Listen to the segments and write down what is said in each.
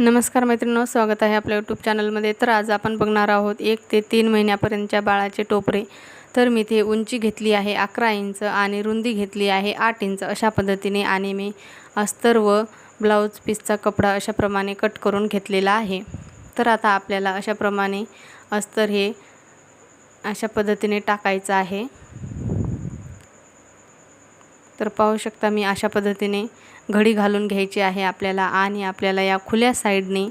नमस्कार मैत्रिणींनो स्वागत आहे आपल्या यूट्यूब चॅनलमध्ये तर आज आपण बघणार आहोत एक ते तीन महिन्यापर्यंतच्या बाळाचे टोपरे. तर मी ते उंची घेतली आहे अकरा इंच आणि रुंदी घेतली आहे आठ इंच अशा पद्धतीने आणि मी अस्तर व ब्लाऊज पीसचा कपडा अशाप्रमाणे कट करून घेतलेला आहे. तर आता आपल्याला अशाप्रमाणे अस्तर हे अशा पद्धतीने टाकायचं आहे. तर पाहू शकता मी अशा पद्धतीने घडी घालून घ्यायची आहे आपल्याला आणि आपल्याला या खुल्या साईडने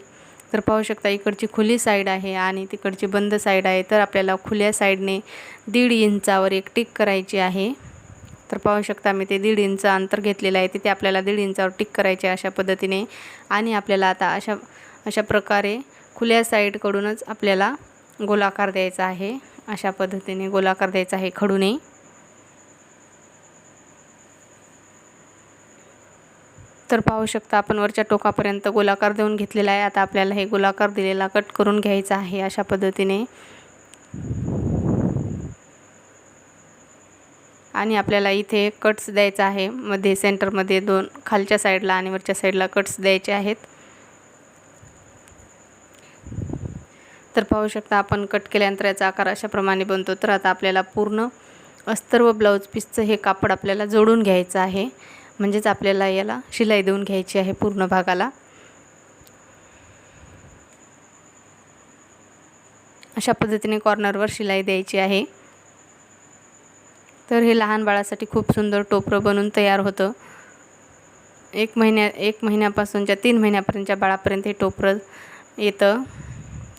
तर पाहू शकता इकडची खुली साईड आहे आणि तिकडची बंद साईड आहे तर आपल्याला खुल्या साईडने दीड इंचावर एक टिक करायची आहे. तर पाहू शकता मी ते दीड इंच अंतर घेतलेलं आहे तिथे आपल्याला दीड इंचावर टिक करायचे अशा पद्धतीने. आणि आपल्याला आता अशा अशा प्रकारे खुल्या साईडकडूनच आपल्याला गोलाकार द्यायचा आहे अशा पद्धतीने गोलाकार द्यायचा आहे खडूने. तर पाहू शकता आपण वरच्या टोकापर्यंत गोलाकार देऊन घेतलेला आहे. आता आपल्याला हे गोलाकार दिलेला कट करून घ्यायचा आहे अशा पद्धतीने. आणि आपल्याला इथे कट्स द्यायचा आहे. मध्ये सेंटरमध्ये दोन खालच्या साईडला आणि वरच्या साईडला कट्स द्यायचे आहेत. तर पाहू शकता आपण कट केल्यानंतर याचा आकार अशाप्रमाणे बनतो. तर आता आपल्याला पूर्ण अस्तर व ब्लाऊज पीसचं हे कापड आपल्याला जोडून घ्यायचं आहे. म्हणजेच आपल्याला याला शिलाई देऊन घ्यायची आहे पूर्ण भागाला. अशा पद्धतीने कॉर्नरवर शिलाई द्यायची आहे. तर हे लहान बाळासाठी खूप सुंदर टोपरं बनून तयार होतं. एक महिन्या एक महिन्यापासूनच्या तीन महिन्यापर्यंतच्या बाळापर्यंत हे टोपरं येतं.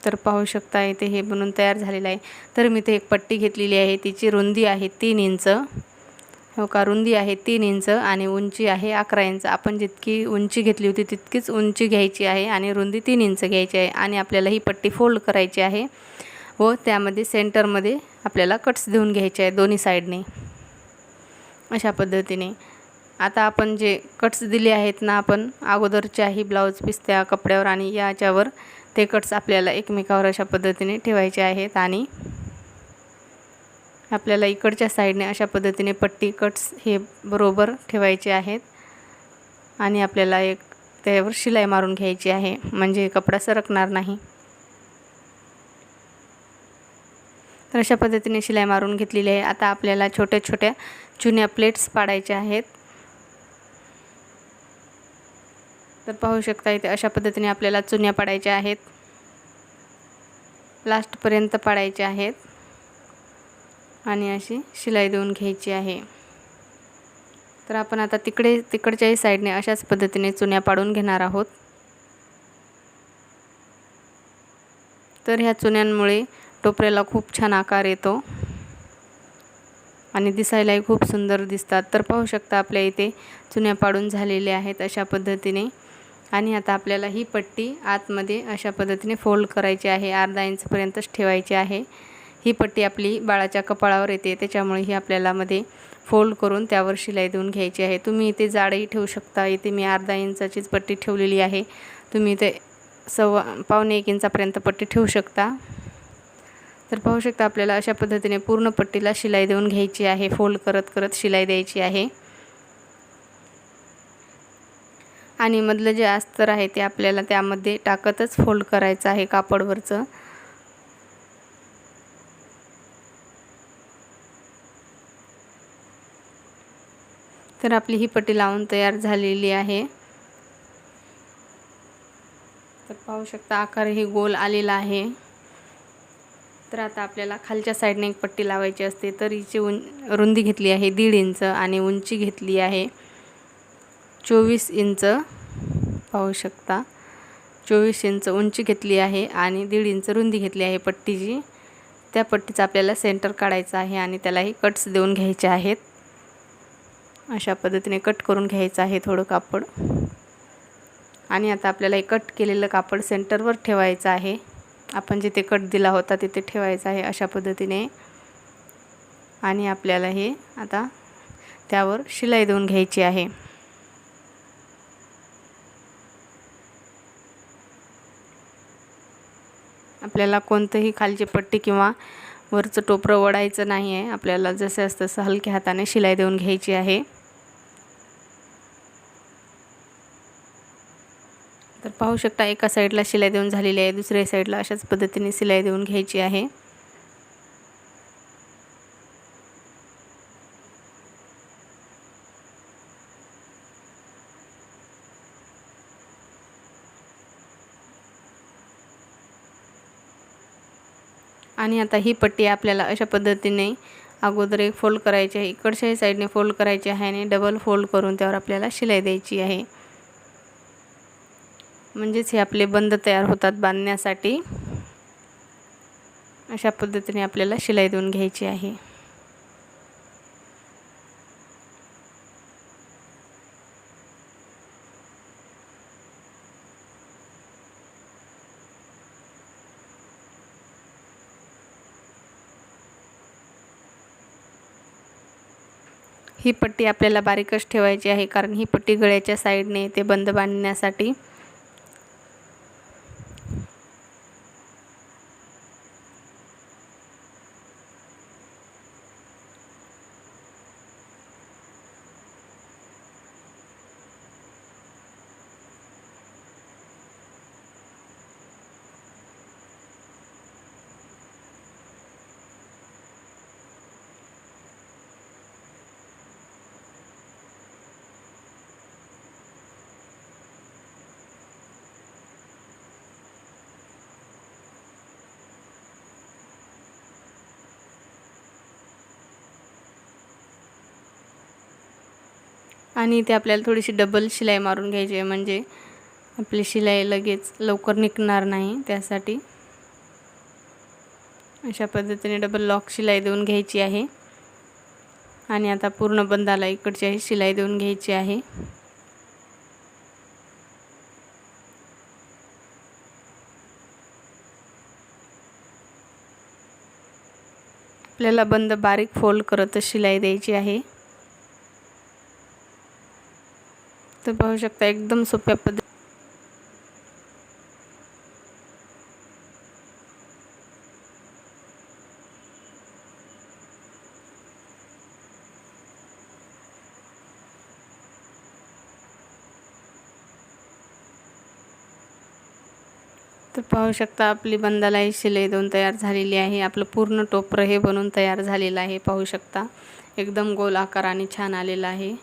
तर पाहू शकता इथे हे बनून तयार झालेलं आहे. तर मी ते एक पट्टी घेतलेली आहे. तिची रुंदी आहे तीन इंच. हो, का? रुंदी आहे तीन इंच आणि उंची आहे अकरा इंच. आपण जितकी उंची घेतली होती तितकीच उंची घ्यायची आहे आणि रुंदी तीन इंच घ्यायची आहे आणि आपल्याला ही पट्टी फोल्ड करायची आहे व त्यामध्ये सेंटरमध्ये आपल्याला कट्स देऊन घ्यायचे आहे दोन्ही साईडने. अशा पद्धतीने. आता आपण जे कट्स दिले आहेत ना आपण अगोदरच्याही ब्लाऊज पीस त्या कपड्यावर आणि याच्यावर ते कट्स आपल्याला एकमेकावर अशा पद्धतीने ठेवायचे आहेत आणि आपल्याला इकडच्या साईडने अशा पद्धतीने पट्टी कट्स हे बरोबर ठेवायचे आहेत. आणि आपल्याला एक त्यावर शिलाई मारून घ्यायची आहे म्हणजे कपडा सरकणार नाही. तर अशा पद्धतीने शिलाई मारून घेतलेली आहे. आता आपल्याला छोट्या छोट्या चुन्या प्लेट्स पाडायच्या आहेत. तर पाहू शकता इथे अशा पद्धतीने आपल्याला चुन्या पाडायच्या आहेत. लास्टपर्यंत पाडायच्या आहेत. आणि अशी शिलाई देऊन घ्यायची आहे. तर आपण आता तिकडे तिकडच्याही साईडने अशाच पद्धतीने चुन्या पाडून घेणार आहोत. तर ह्या चुन्यांमुळे टोपऱ्याला खूप छान आकार येतो आणि दिसायलाही खूप सुंदर दिसतात. तर पाहू शकता आपल्या इथे चुन्या पाडून झालेल्या आहेत अशा पद्धतीने. आणि आता आपल्याला ही पट्टी आतमध्ये अशा पद्धतीने फोल्ड करायची आहे. अर्धा इंचपर्यंतच ठेवायची आहे. ही पट्टी आपली बाळाच्या कपाळावर येते. त्याच्यामुळे ही आपल्याला मध्ये फोल्ड करून त्यावर शिलाई देऊन घ्यायची आहे. तुम्ही इथे जाडही ठेवू शकता. इथे मी अर्धा इंचाचीच पट्टी ठेवलेली आहे. तुम्ही इथे सव्वा पावणे एक इंचापर्यंत पट्टी ठेवू शकता. तर पाहू शकता आपल्याला अशा पद्धतीने पूर्ण पट्टीला शिलाई देऊन घ्यायची आहे. फोल्ड करत करत शिलाई द्यायची आहे. आणि मधलं जे अस्तर आहे ते आपल्याला त्यामध्ये टाकतच फोल्ड करायचं आहे कापडवरचं. तर आपली ही पट्टी लावून तयार झालेली आहे. तर पाहू शकता आकारही गोल आलेला आहे. तर आता आपल्याला खालच्या साईडने एक पट्टी लावायची असते तर हिची उं रुंदी घेतली आहे दीड इंच आणि उंची घेतली आहे चोवीस इंच. पाहू शकता चोवीस इंच उंची घेतली आहे आणि दीड इंच रुंदी घेतली आहे पट्टीची. त्या पट्टीचा आपल्याला सेंटर काढायचा आहे आणि त्यालाही कट्स देऊन घ्यायचे आहेत. अशा पद्धतीने कट करून घ्यायचं आहे थोडं कापड. आणि आता आपल्याला हे कट केलेलं कापड सेंटरवर ठेवायचं आहे. आपण जिथे कट दिला होता तिथे ठेवायचं आहे अशा पद्धतीने. आणि आपल्याला हे आता त्यावर शिलाई देऊन घ्यायची आहे. आपल्याला कोणतंही खालची पट्टी किंवा वरचं टोपरं वडायचं नाही आहे आपल्याला जसं असं तसं हलक्या हाताने शिलाई देऊन घ्यायची आहे. पाहू शकता एका साईडला शिलाई देऊन झालेली आहे दुसऱ्या साईडला अशाच पद्धतीने शिलाई देऊन घ्यायची आहे. आणि आता ही पट्टी आपल्याला अशा पद्धतीने अगोदर एक फोल्ड करायची आहे. इकडच्याही साईडने फोल्ड करायची आहे आणि डबल फोल्ड करून त्यावर आपल्याला शिलाई द्यायची आहे. म्हणजेच हे आपले बंद तयार होतात बांधण्यासाठी. अशा पद्धतीने आपल्याला शिलाई देऊन घ्यायची आहे. ही पट्टी आपल्याला बारीकच ठेवायची आहे कारण ही पट्टी गळ्याच्या साईडने ते बंद बांधण्यासाठी. आणि इथे आपल्याला थोडीशी डबल शिलाई मारून घ्यायची आहे. म्हणजे आपली शिलाई लगेच लवकर निघणार नाही त्यासाठी. अशा पद्धतीने डबल लॉक शिलाई देऊन घ्यायची आहे. आणि आता पूर्ण बंदाला इकडची शिलाई देऊन घ्यायची आहे. आपल्याला बंद बारीक फोल्ड करतच शिलाई द्यायची आहे. तर पाहू शकता एकदम सोप्या पद्धती तर पाहू शकता आपली बंदालाही शिलाई दोन तयार झालेली आहे. आपलं पूर्ण टोपरं हे बनून तयार झालेलं आहे. पाहू शकता एकदम गोल आकार आणि छान आलेलं आहे.